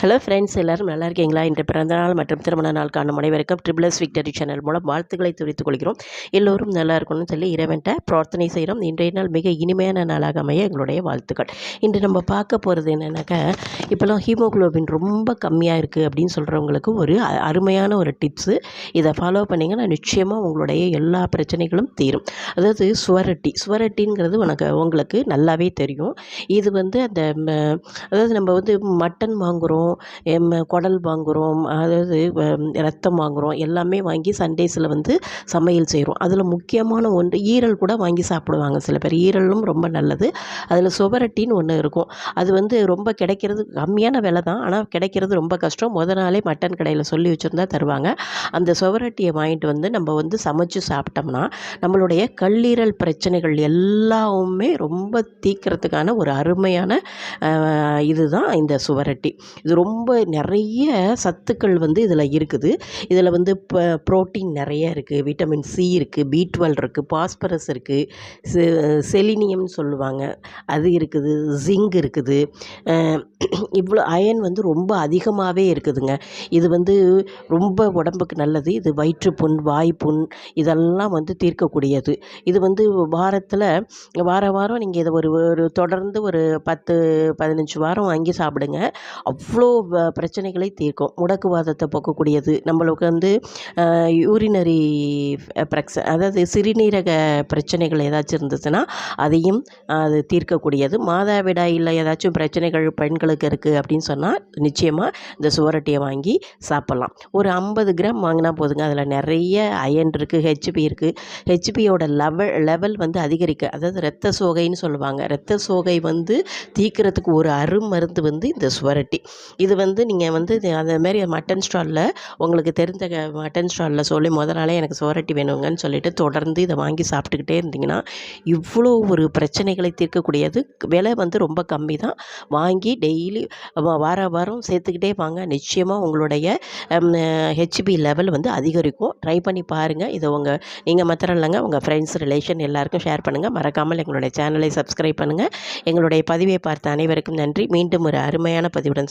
Hello friends எல்லோரும் நல்லா இருக்கீங்களா? இன்று பிறந்தநாள் மற்றும் திருமண நாள் காணும் அனைவருக்கும் ட்ரிபிள்எஸ் விக்டரி சேனல் மூலம் வாழ்த்துக்களை தெரிவித்துக் கொள்கிறோம். எல்லோரும் நல்லா இருக்கணும்னு சொல்லி இறைவன்ட்ட பிரார்த்தனை செய்கிறோம். இன்றைய நாள் மிக இனிமையான நாளாக அமைய எங்களுடைய வாழ்த்துக்கள். இன்று நம்ம பார்க்க போகிறது என்னென்னாக்கா இப்போல்லாம் ஹீமோகுளோபின் ரொம்ப கம்மியாக இருக்குது அப்படின்னு சொல்கிறவங்களுக்கு ஒரு அருமையான ஒரு டிப்ஸு இதை ஃபாலோ பண்ணிங்கன்னா நிச்சயமாக உங்களுடைய எல்லா பிரச்சனைகளும் தீரும். அதாவது சுவரட்டி சுவரட்டிங்கிறது உனக்கு உங்களுக்கு நல்லாவே தெரியும். இது வந்து அந்த அதாவது நம்ம வந்து மட்டன் வாங்குகிறோம் வாங்குகிறோம் குடல் வாங்குகிறோம் அதாவது ரத்தம் வாங்குகிறோம் எல்லாமே வாங்கி சண்டேஸில் வந்து சமையல் செய்கிறோம் அதில் முக்கியமான ஒன்று ஈரல் கூட வாங்கி சாப்பிடுவாங்க சில பேர். ஈரலும் ரொம்ப நல்லது. அதில் சுவரட்டின்னு ஒன்று இருக்கும். அது வந்து ரொம்ப கிடைக்கிறது கம்மியான விலை தான். ஆனால் கிடைக்கிறது ரொம்ப கஷ்டம். முத நாளே மட்டன் கடையில் சொல்லி வச்சுருந்தா தருவாங்க. அந்த சுவரட்டியை வாங்கிட்டு வந்து நம்ம வந்து சமைச்சு சாப்பிட்டோம்னா நம்மளுடைய கல்லீரல் பிரச்சனைகள் எல்லாமே ரொம்ப தீக்கிறதுக்கான ஒரு அருமையான இதுதான் இந்த சுவரட்டி. இது இது ரொம்ப நிறைய சத்துக்கள் வந்து இதில் இருக்குது. இதில் வந்து இப்போ ப்ரோட்டீன் நிறைய இருக்குது விட்டமின் சி இருக்குது பி டுவெல் இருக்குது பாஸ்பரஸ் இருக்குது செ செலினியம்னு சொல்லுவாங்க. அது இருக்குது ஜிங்க் இருக்குது. இவ்வளோ அயன் வந்து ரொம்ப அதிகமாகவே இருக்குதுங்க. இது வந்து ரொம்ப உடம்புக்கு நல்லது. இது வயிற்றுப்புண் வாய்ப்புண் இதெல்லாம் வந்து தீர்க்கக்கூடியது. இது வந்து வாரத்தில் வார வாரம் நீங்கள் இதை ஒரு ஒரு தொடர்ந்து ஒரு பத்து பதினஞ்சு வாரம் வாங்கி சாப்பிடுங்க. அவ்வளோ அவ்வளோ பிரச்சனைகளை தீர்க்கும். முடக்குவாதத்தை போக்கக்கூடியது. நம்மளுக்கு வந்து யூரினரி பிரக்ச அதாவது சிறுநீரக பிரச்சனைகள் ஏதாச்சும் இருந்துச்சுன்னா அதையும் அது தீர்க்கக்கூடியது. மாதாவிடாயில் ஏதாச்சும் பிரச்சனைகள் பெண்களுக்கு இருக்குது அப்படின்னு சொன்னால் நிச்சயமாக இந்த சுவரட்டியை வாங்கி சாப்பிட்லாம். ஒரு ஐம்பது கிராம் வாங்கினா போதுங்க. அதில் நிறைய அயன் இருக்குது ஹெச்பி இருக்குது ஹெச்பியோட லெவல் லெவல் வந்து அதிகரிக்க அதாவது ரத்த சோகைன்னு சொல்லுவாங்க. ரத்த சோகை வந்து தீக்கிறதுக்கு ஒரு அருமருந்து வந்து இந்த சுவரட்டி. இது வந்து நீங்கள் வந்து அதேமாரி மட்டன் ஸ்டாலில் உங்களுக்கு தெரிந்த மட்டன் ஸ்டாலில் சொல்லி முத நாளே எனக்கு சோரட்டி வேணுங்கன்னு சொல்லிட்டு தொடர்ந்து இதை வாங்கி சாப்பிட்டுக்கிட்டே இருந்தீங்கன்னா இவ்வளோ ஒரு பிரச்சனைகளை தீர்க்கக்கூடியது. விலை வந்து ரொம்ப கம்மி தான். வாங்கி டெய்லி வார வாரம் சேர்த்துக்கிட்டே வாங்க. நிச்சயமாக உங்களுடைய ஹெச்பி லெவல் வந்து அதிகரிக்கும். ட்ரை பண்ணி பாருங்கள் இதை உங்கள் நீங்கள் மாத்திரம் இல்லைங்க. உங்கள் ஃப்ரெண்ட்ஸ் ரிலேஷன் எல்லாருக்கும் ஷேர் பண்ணுங்கள் மறக்காமல் எங்களுடைய சேனலை சப்ஸ்கிரைப் பண்ணுங்கள் எங்களுடைய பதிவை பார்த்த அனைவருக்கும் நன்றி. மீண்டும் ஒரு அருமையான பதிவுடன்